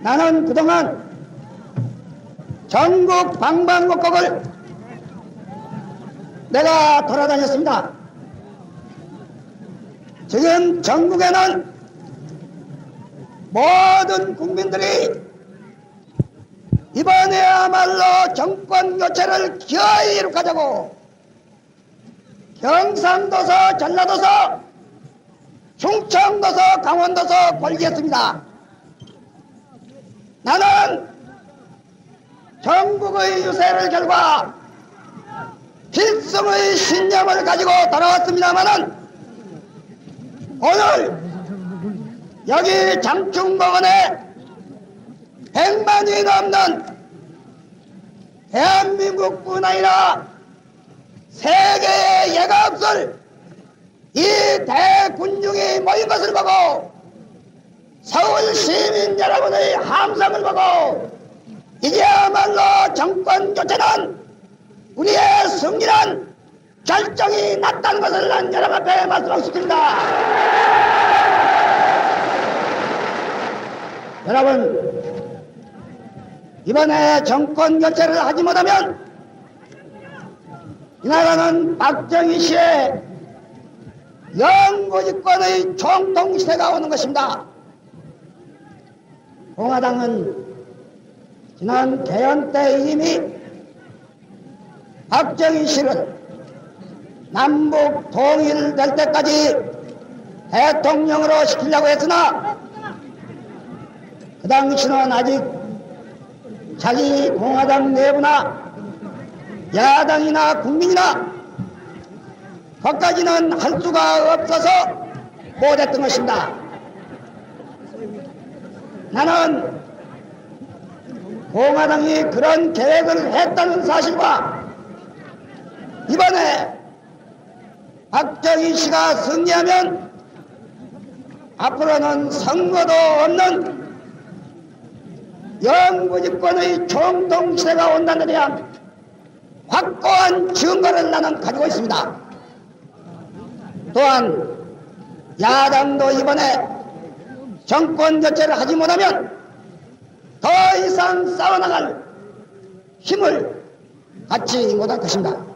나는 그동안 전국 방방곡곡을 내가 돌아다녔습니다. 지금 전국에는 모든 국민들이 이번에야말로 정권 교체를 기어이 이룩하자고 경상도서 전라도서 충청도서 강원도서 골기했습니다. 나는 전국의 유세를 결과 필승의 신념을 가지고 돌아왔습니다마는 오늘 여기 장충공원에 100만이 넘는 대한민국뿐 아니라 세계에 예가 없을 이 대군중이 모인 것을 보고 서울 시민 여러분의 함성을 보고 이제야말로 정권 교체는 우리의 승리란 결정이 났다는 것을 난 여러분 앞에 말씀하고 싶습니다. 여러분 이번에 정권 교체를 하지 못하면 이 나라는 박정희 씨의 영구집권의 총통시대가 오는 것입니다. 공화당은 지난 개헌 때 이미 박정희 씨를 남북 통일될 때까지 대통령으로 시키려고 했으나 그 당시는 아직 자기 공화당 내부나 야당이나 국민이나 거기까지는 할 수가 없어서 못했던 것입니다. 나는 공화당이 그런 계획을 했다는 사실과 이번에 박정희 씨가 승리하면 앞으로는 선거도 없는 영구집권의 총통시대가 온다는 데 대한 확고한 증거를 나는 가지고 있습니다. 또한 야당도 이번에 정권 교체를 하지 못하면 더 이상 싸워나갈 힘을 갖지 못할 것입니다.